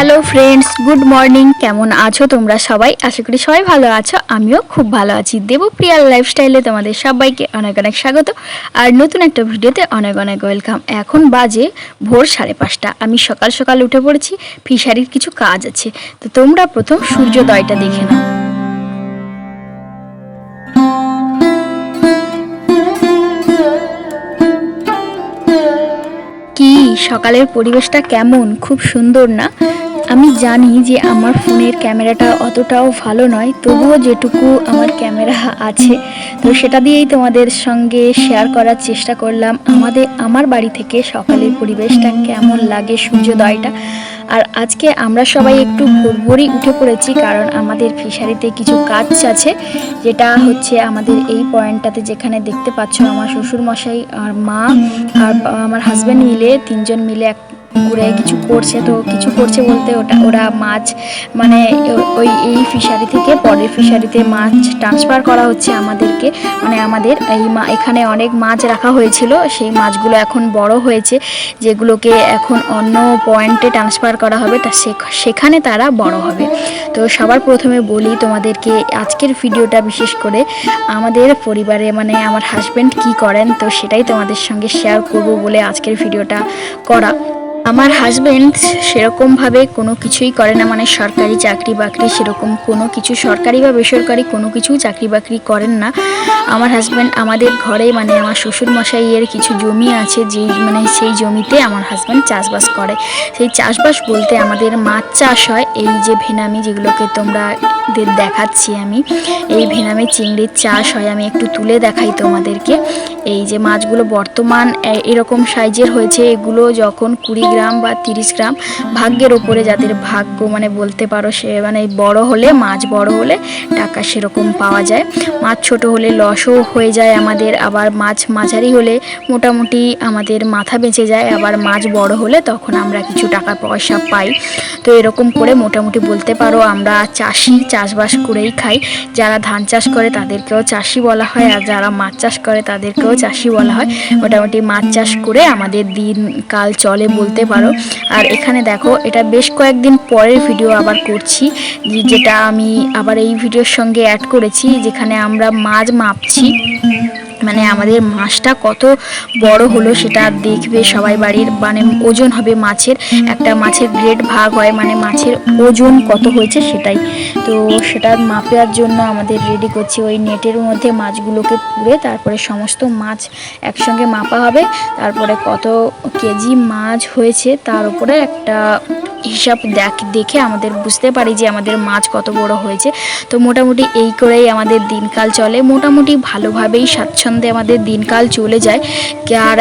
Friends, good morning. কেমন আছো তোমরা সবাই? আশা করি সবাই ভালো আছো। আমিও খুব ভালো আছি। দেবপ্রিয়ার লাইফস্টাইলে তোমাদের সবাইকে অনেক অনেক স্বাগত। আর নতুন একটা ভিডিওতে অনেক অনেক ওয়েলকাম এখন বাজে ভোর সাড়ে পাঁচটা। আমি সকাল সকাল উঠে পড়েছি, ফিশারির কিছু কাজ আছে। তো তোমরা প্রথম সূর্যোদয়টা দেখে নাও। সকালের পরিবেশটা কেমন? খুব সুন্দর না? আমি জানি যে আমার ফোনের ক্যামেরাটা অতটাও ভালো নয়, তবুও যেটুকু আমার ক্যামেরা আছে, তো সেটা দিয়েই তোমাদের সঙ্গে শেয়ার করার চেষ্টা করলাম। আমাদের, আমার বাড়ি থেকে সকালের পরিবেশটা কেমন লাগে সূর্যোদয়টা? আর আজকে আমরা সবাই একটু ভোরভোরই উঠে পড়েছি, কারণ আমাদের ফিশারিতে কিছু কাজ আছে, যেটা হচ্ছে আমাদের এই পয়েন্টটাতে যেখানে দেখতে পাচ্ছ আমার শ্বশুরমশাই, আর মা, আর আমার হাজব্যান্ড মিলে তিনজন মিলে এক ঘুরে কিছু করছে তো কিছু করছে বলতে ওটা, ওরা মাছ মানে ওই এই ফিশারি থেকে পরের ফিশারিতে মাছ ট্রান্সফার করা হচ্ছে আমাদেরকে। মানে আমাদের এই মা, এখানে অনেক মাছ রাখা হয়েছিল, সেই মাছগুলো এখন বড় হয়েছে, যেগুলোকে এখন অন্য পয়েন্টে ট্রান্সফার করা হবে, তা সেখ- সেখানে তারা বড় হবে। তো সবার প্রথমে বলি তোমাদেরকে আজকের ভিডিওটা বিশেষ করে আমাদের পরিবারে মানে আমার হাজব্যান্ড কি করেন, তো সেটাই তোমাদের সঙ্গে শেয়ার করব বলে আজকের ভিডিওটা করা। আমার হাজবেন্ড সেরকমভাবে কোনো কিছুই করে না মানে সরকারি চাকরি বাকরি সেরকম কোনো কিছু, সরকারি বা বেসরকারি কোনো কিছু চাকরি বাকরি করেন না। আমার হাজব্যান্ড আমাদের ঘরে মানে আমার শ্বশুর মশাইয়ের কিছু জমি আছে, যেই মানে সেই জমিতে আমার হাজব্যান্ড চাষবাস করে। সেই চাষবাস বলতে আমাদের মাছ চাষ হয়, এই যে ভেনামি যেগুলোকে তোমরা দেখাচ্ছি আমি, এই ভেনামি চিংড়ির চাষ হয়, আমি একটু তুলে দেখাই তোমাদেরকে। এই যে মাছগুলো বর্তমান এরকম সাইজের হয়েছে, এগুলো যখন কুড়ি গ্রাম বা তিরিশ গ্রাম ভাগ্যের ওপরে যাদের ভাগ্য মানে বলতে পারো সে মানে বড় হলে, মাছ বড় হলে টাকা সেরকম পাওয়া যায়। মাছ ছোট হলে লসও হয়ে যায় আমাদের, আবার মাছ মাঝারি হলে মোটামুটি আমাদের মাথা বেঁচে যায়, আবার মাছ বড় হলে তখন আমরা কিছু টাকা পয়সা পাই। তো এরকম করে মোটামুটি বলতে পারো আমরা চাষি চাষবাস করেই খাই। যারা ধান চাষ করে তাদেরকেও চাষি বলা হয়, আর যারা মাছ চাষ করে তাদেরকেও চাষি বলা হয়। মোটামুটি মাছ চাষ করে আমাদের দিন কাল চলে বলতে পারো। আর এখানে দেখো, এটা বেশ কয়েকদিন পরের ভিডিও আবার করছি যেটা আমি আবার এই ভিডিওর সঙ্গে অ্যাড করেছি, যেখানে আমরা মাছ মাপছি। মানে আমাদের মাছটা কত বড় হলো সেটা দেখবে সবাই বাড়ির মানে ওজন হবে মাছের, একটা মাছের গ্রেড ভাগ হয় মানে মাছের ওজন কত হয়েছে সেটাই। তো সেটা মাপার জন্য আমাদের রেডি করছি। ওই নেটের মধ্যে মাছগুলোকে পুড়ে তারপরে সমস্ত মাছ একসঙ্গে মাপা হবে। তারপরে কত কেজি মাছ হয়েছে তার উপরে একটা হিসাব দেখ, দেখে আমাদের বুঝতে পারি যে আমাদের মাছ কত বড় হয়েছে। তো মোটামুটি এই করেই আমাদের দিনকাল চলে। মোটামুটি ভালোভাবেই স্বাচ্ছন্দ্যে আমাদের দিনকাল চলে যায়। আর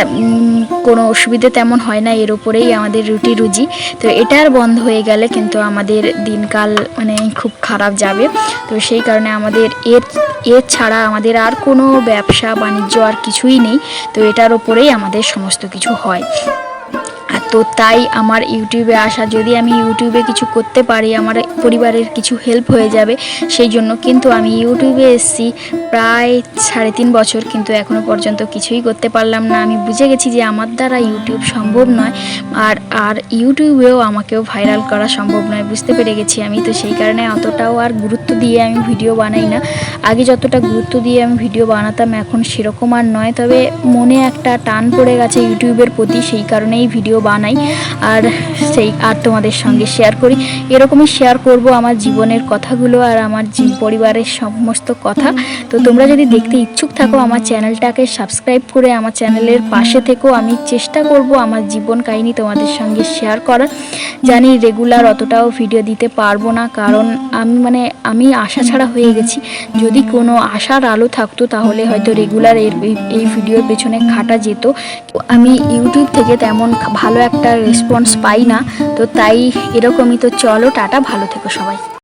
কোনো অসুবিধে তেমন হয় না, এর উপরেই আমাদের রুটি রুজি। তো এটা আর বন্ধ হয়ে গেলে কিন্তু আমাদের দিনকাল মানে খুব খারাপ যাবে। তো সেই কারণে আমাদের এর এর ছাড়া আমাদের আর কোনো ব্যবসা, বাণিজ্য আর কিছুই নেই। তো এটার উপরেই আমাদের সমস্ত কিছু হয়। তো তাই আমার ইউটিউবে আসা, যদি আমি ইউটিউবে কিছু করতে পারি, আমার পরিবারের কিছু হেল্প হয়ে যাবে, সেই জন্য কিন্তু আমি ইউটিউবে এসেছি প্রায় সাড়ে তিন বছর, কিন্তু এখনও পর্যন্ত কিছুই করতে পারলাম না। আমি বুঝে গেছি যে আমার দ্বারা ইউটিউব সম্ভব নয়, আর আর ইউটিউবেও আমাকেও ভাইরাল করা সম্ভব নয়, বুঝতে পেরে গেছি আমি। তো সেই কারণে অতটাও আর গুরুত্ব দিয়ে আমি ভিডিও বানাই না। আগে যতটা গুরুত্ব দিয়ে আমি ভিডিও বানাতাম, এখন সেরকম আর নয়। তবে মনে একটা টান পড়ে গেছে ইউটিউবের প্রতি, সেই কারণেই ভিডিও বানাই আর সেই আর তোমাদের সঙ্গে শেয়ার করি। এরকমই শেয়ার করব আমার জীবনের কথাগুলো আর আমার পরিবারের সমস্ত কথা। তো তোমরা যদি দেখতে ইচ্ছুক থাকো, আমার চ্যানেলটাকে সাবস্ক্রাইব করে আমার চ্যানেলের পাশে থেকেও আমি চেষ্টা করব আমার জীবন কাহিনী তোমাদের সঙ্গে শেয়ার করার। জানি রেগুলার অতটাও ভিডিও দিতে পারব না, কারণ আমি মানে আমি আশা ছাড়া হয়ে গেছি। যদি কোনো আশার আলো থাকতো, তাহলে হয়তো রেগুলার এর এই- ভিডিওর পেছনে খাটা যেত। আমি ইউটিউব থেকে তেমন খা- ভালো একটা রেসপন্স পাই না তো তাই এরকমই তো চলো টাটা ভালো থেকো সবাই।